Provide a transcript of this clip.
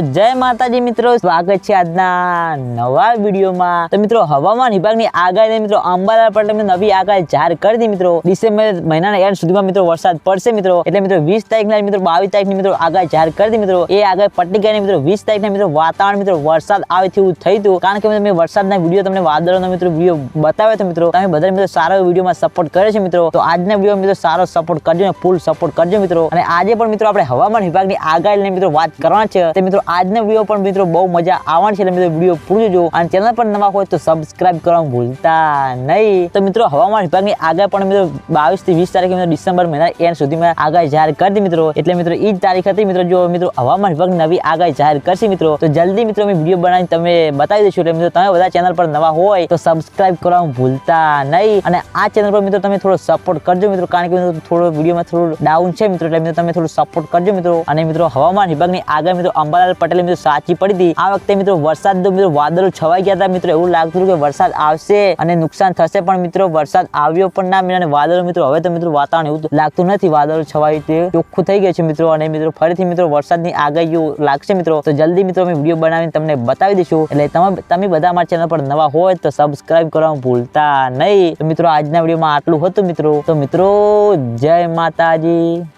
જય માતાજી મિત્રો, સ્વાગત છે આજના નવા વિડીયોમાં. તો મિત્રો, હવામાન વિભાગની આગાહી મિત્રો, અંબાલાલ પટેલ નવી આગાહી જાહેર કરી દી મિત્રો. ડિસેમ્બર મહિનાના એન્ડ સુધીમાં મિત્રો, વરસાદ પડશે મિત્રો. એટલે મિત્રો, વીસ તારીખના મિત્રો, બાવીસ તારીખની મિત્રો આગાહી જાહેર કરી દી મિત્રો. એ આગાહી પટી ગઈ મિત્રો, વીસ તારીખના મિત્રો, વાતાવરણ મિત્રો, વરસાદ આવે તેવું થયું હતું. કારણ કે મેં વરસાદના વીડિયો તમને વાદળોનો મિત્રો વીડિયો બતાવ્યો હતો મિત્રો. તમે બધા મિત્રો સારા વિડીયોમાં સપોર્ટ કરે છે મિત્રો. તો આજના વીડિયો મિત્રો સારો સપોર્ટ કરજો ને ફૂલ સપોર્ટ કરજો મિત્રો. અને આજે પણ મિત્રો, આપણે હવામાન વિભાગની આગાહી લઈને મિત્રો વાત કરવાના છે. તે મિત્રો આજના વીડિયો પણ મિત્રો બહુ મજા આવવાની છે. મિત્રો વીડિયો પૂરું જોજો. અને ચેનલ પર નવા હોય તો સબસ્ક્રાઇબ કરવાનું ભૂલતા નહીં. તો મિત્રો હવામાન વિભાગની આગળ પણ મિત્રો બાવીસથી વીસ તારીખે મિત્રો ડિસેમ્બર મહિના એન્ડ સુધીમાં આગાહી જાહેર કરી હતી મિત્રો. એટલે મિત્રો એ જ તારીખ હતી. મિત્રો જો મિત્રો હવામાન વિભાગ નવી આગાહી જાહેર કરશે મિત્રો, તો જલ્દી મિત્રો મેં વીડિયો બનાવીને તમે બતાવી દઈશું. એટલે મિત્રો તમે બધા ચેનલ પર નવા હોય તો સબસ્ક્રાઇબ કરવાનું ભૂલતા નહીં. અને આ ચેનલ પર મિત્રો તમે થોડો સપોર્ટ કરજો મિત્રો. કારણ કે મિત્રો થોડો વિડીયોમાં થોડું ડાઉન છે મિત્રો. એટલે મિત્રો તમે થોડું સપોર્ટ કરજો મિત્રો. અને મિત્રો હવામાન વિભાગની આગળ મિત્રો અંબાલાલ પટેલે મિત્રો સાચી પડી હતી. આ વખતે મિત્રો વરસાદ મિત્રો વાદળો છવાઈ ગયા હતા. મિત્રો એવું લાગતું કે વરસાદ આવશે અને નુકસાન થશે, પણ મિત્રો વરસાદ આવ્યો પણ ના અને વાદળો મિત્રો હવે તો મિત્રો વાતાવરણ એવું લાગતું નથી. વાદળો છવાઈ તે ચોખ્ખું થઈ ગયું છે મિત્રો અને મિત્રો ફરીથી મિત્રો વરસાદની આગાહીઓ લાગશે મિત્રો. તો જલ્દી મિત્રો અમે વીડિયો બનાવીને તમને બતાવી દઈશું. એટલે તમે તમે બધા અમારા ચેનલ પર નવા હોય તો સબસ્ક્રાઈબ કરવાનું ભૂલતા નહીં. તો મિત્રો આજના વિડીયોમાં આટલું હતું મિત્રો. તો મિત્રો જય માતાજી.